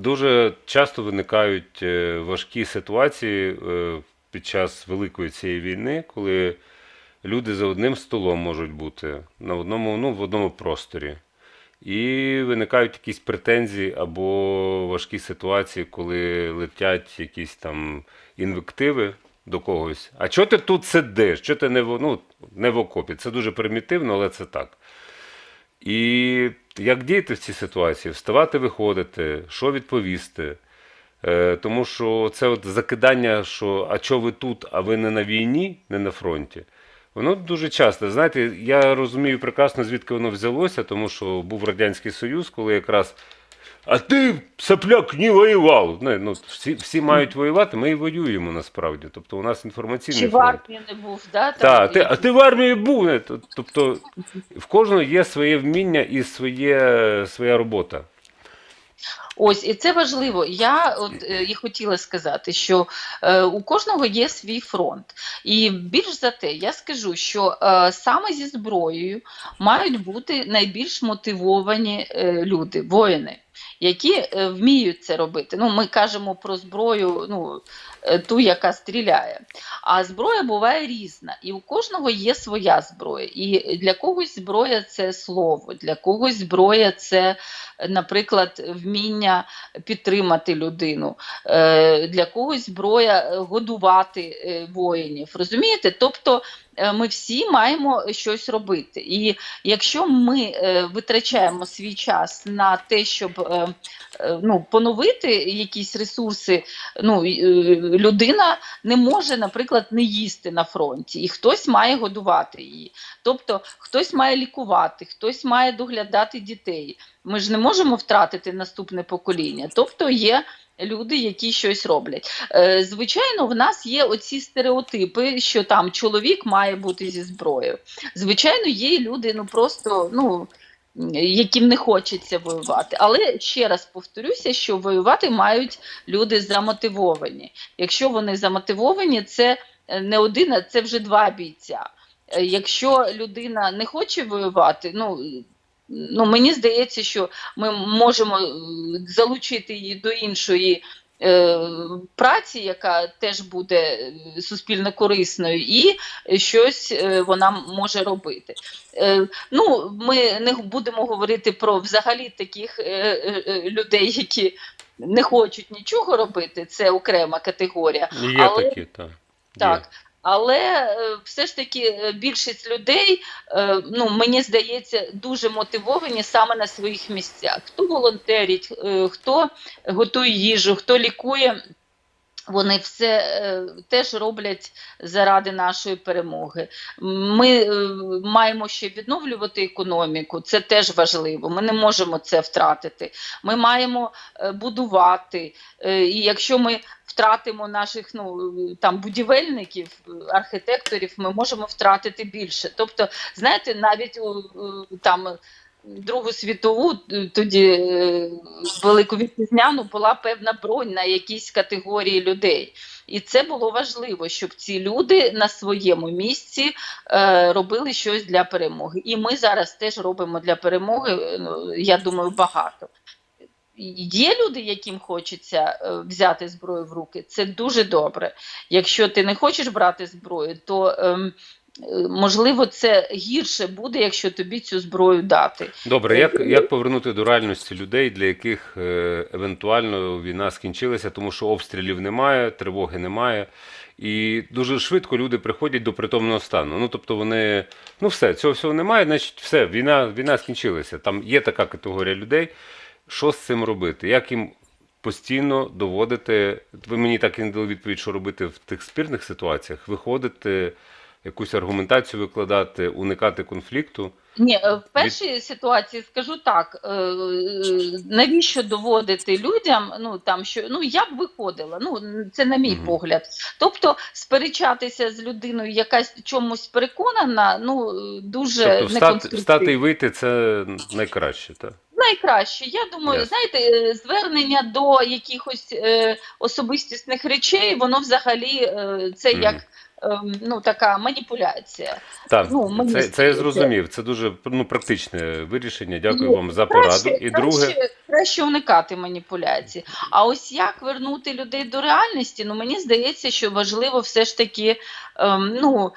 дуже часто виникають е, важкі ситуації е, під час великої цієї війни, коли люди за одним столом можуть бути на одному, ну, в одному просторі. І виникають якісь претензії або важкі ситуації, коли летять якісь там інвективи до когось. А чого ти тут сидиш? Чого ти не в, ну, не в окопі? Це дуже примітивно, але це так. І як діяти в цій ситуації? Вставати, виходити, що відповісти? Е, тому що це от закидання, що а чого ви тут, а ви не на війні, не на фронті. Воно дуже часто. Знаєте, я розумію прекрасно, звідки воно взялося, тому що був Радянський Союз, коли якраз. А ти, сопляк, не воював. Не, ну, всі, всі мають воювати, ми і воюємо насправді. Тобто у нас інформаційний Чи в армії не був, да? Так, ти, а ти в армії був. не? Тобто в кожного є своє вміння і своє, своя робота. Ось, і це важливо. Я от е, і хотіла сказати, що е, у кожного є свій фронт. І більш за те, я скажу, що е, саме зі зброєю мають бути найбільш мотивовані е, люди, воїни. Які е, вміють це робити. Ну, ми кажемо про зброю, ну е, ту, яка стріляє. А зброя буває різна, і у кожного є своя зброя. І для когось зброя це слово, для когось зброя це, наприклад, вміння підтримати людину, Е, для когось зброя годувати воїнів. Розумієте? Тобто ми всі маємо щось робити. І якщо ми витрачаємо свій час на те, щоб ну, поновити якісь ресурси, ну, е, людина не може, наприклад, не їсти на фронті, і хтось має годувати її. Тобто хтось має лікувати, хтось має доглядати дітей. Ми ж не можемо втратити наступне покоління. Тобто є люди, які щось роблять. Е, звичайно, в нас є оці стереотипи, що там чоловік має бути зі зброєю. Звичайно, є люди, ну просто ну. Яким не хочеться воювати, але ще раз повторюся, що воювати мають люди замотивовані. Якщо вони замотивовані, це е, не один, а це вже два бійця. Е, Якщо людина не хоче воювати, ну ну мені здається, що ми можемо е, залучити її до іншої праці, яка теж буде е, суспільно корисною, і щось е, вона може робити. Е, ну, ми не будемо говорити про взагалі таких е, е, е, людей, які не хочуть нічого робити, це окрема категорія. Є Але- такі, так. Так. Але е, все ж таки е, більшість людей, е, ну мені здається, дуже мотивовані саме на своїх місцях. Хто волонтерить, хто готує їжу, хто лікує. Вони все теж роблять заради нашої перемоги. Ми маємо ще відновлювати економіку, це теж важливо. Ми не можемо це втратити. Ми маємо будувати. І якщо ми втратимо наших ну там будівельників, архітекторів, ми можемо втратити більше. Тобто, знаєте, навіть у, там. Другу світову тоді е, велику вітчизняну була певна бронь на якісь категорії людей, і це було важливо, щоб ці люди на своєму місці е, робили щось для перемоги. І ми зараз теж робимо для перемоги. е, ну, Я думаю, багато. Є люди, яким хочеться е, взяти зброю в руки. Це дуже добре. Якщо ти не хочеш брати зброю, то ем, е, можливо це гірше буде, якщо тобі цю зброю дати. Добре, як, як повернути до реальності людей, для яких е, евентуально війна скінчилася, тому що обстрілів немає, тривоги немає. І дуже швидко люди приходять до притомного стану. Ну тобто вони, ну все, цього всього немає, значить все, війна, війна скінчилася. Там є така категорія людей. Що з цим робити? Як їм постійно доводити? Ви мені так і не дали відповідь, що робити в тих спірних ситуаціях, виходити, якусь аргументацію викладати, уникати конфлікту. Ні, е, в першій ситуації скажу так: е, е, навіщо доводити людям? Ну там що ну я б виходила. Ну це на мій погляд. Тобто сперечатися з людиною, яка чомусь переконана, ну дуже Тобто встати, встати і вийти це найкраще, так? Найкраще. Я думаю, yes. знаєте, е, звернення до якихось е, особистісних речей, воно взагалі е, це mm. як ну, така маніпуляція. Так, Ну, мені це, це я зрозумів. Це дуже ну, практичне вирішення. Дякую Ну, вам за пораду. І друге, краще, краще уникати маніпуляцій. А ось як вернути людей до реальності? Ну мені здається, що важливо все ж таки ем, ну,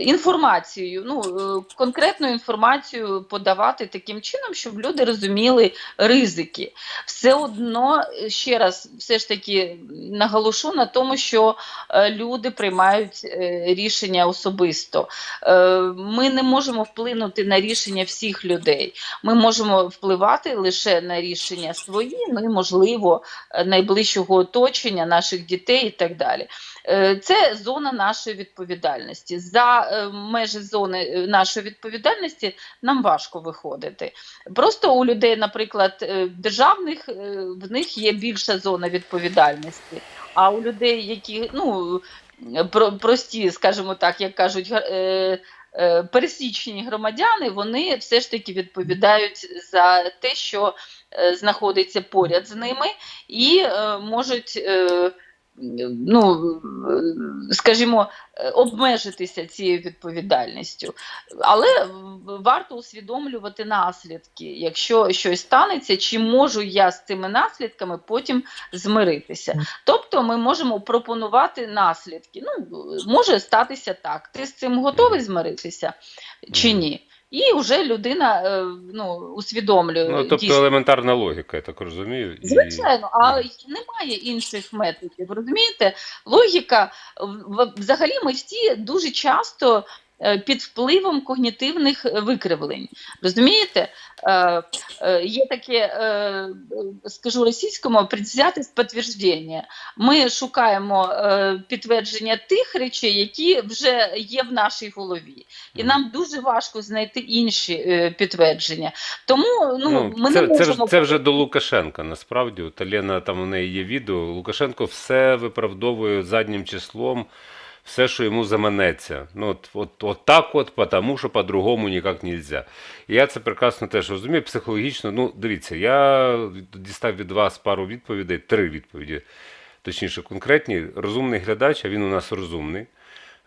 інформацію, ну е, конкретну інформацію подавати таким чином, щоб люди розуміли ризики. Все одно ще раз, все ж таки наголошу на тому, що е, люди приймають рішення особисто. Е, Ми не можемо вплинути на рішення всіх людей. Ми можемо впливати лише на рішення свої, ну і можливо е, найближчого оточення наших дітей і так далі. Е, Це зона нашої відповідальності. За е, межі зони е, нашої відповідальності нам важко виходити. Просто у людей, наприклад, е, державних е, в них є більша зона відповідальності. А у людей, які ну про- прості, скажімо так, як кажуть, е, е, пересічні громадяни, вони все ж таки відповідають за те, що е, знаходиться поряд з ними, і можуть. Ну, скажімо, обмежитися цією відповідальністю. Але варто усвідомлювати наслідки. Якщо щось станеться, чи можу я з цими наслідками потім змиритися? Тобто ми можемо пропонувати наслідки. Ну, може статися так. Ти з цим готовий змиритися чи ні? І вже людина е, ну, усвідомлює. ну тобто дійсно. елементарна логіка, я так розумію. І... Звичайно, а немає інших методів. Розумієте, логіка взагалі ми всі дуже часто під впливом когнітивних е, викривлень. Розумієте? Е, е, Є таке, е, е, скажу російському, предвзятість підтвердження. Ми шукаємо е, підтвердження тих речей, які вже є в нашій голові. І нам дуже важко знайти інші е, підтвердження. Тому ну, ми це, не це, можемо ж, це вже до Лукашенка. Насправді, От Лена, там у неї є відео. Лукашенко все виправдовує заднім числом, все, що йому заманеться. Ну, от, от, от так от, тому що по-другому ніяк нельзя. І я це прекрасно теж розумію. Психологічно, ну, дивіться, я дістав від вас пару відповідей, три відповіді, точніше, конкретні. Розумний глядач, а він у нас розумний.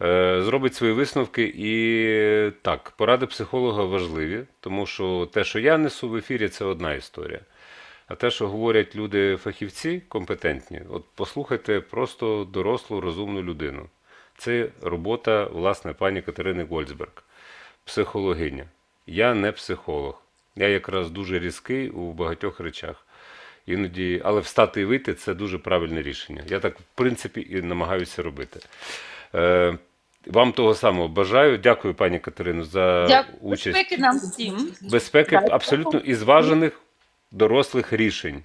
Е, Зробить свої висновки і так, поради психолога важливі, тому що те, що я несу в ефірі, це одна історія. А те, що говорять люди-фахівці компетентні, от послухайте просто дорослу, розумну людину. Це робота, власне, пані Катерини Гольцберг, психологиня. Я не психолог. Я якраз дуже різкий у багатьох речах. Іноді, але встати і вийти це дуже правильне рішення. Я так, в принципі, і намагаюся робити. Е, вам того самого бажаю. Дякую, пані Катерино, за Дякую. участь. Безпеки нам всім. Безпеки Дякую. абсолютно і зважених дорослих рішень,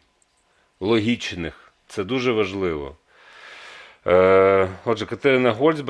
логічних. Це дуже важливо. Е, отже, Катерина Гольцберг,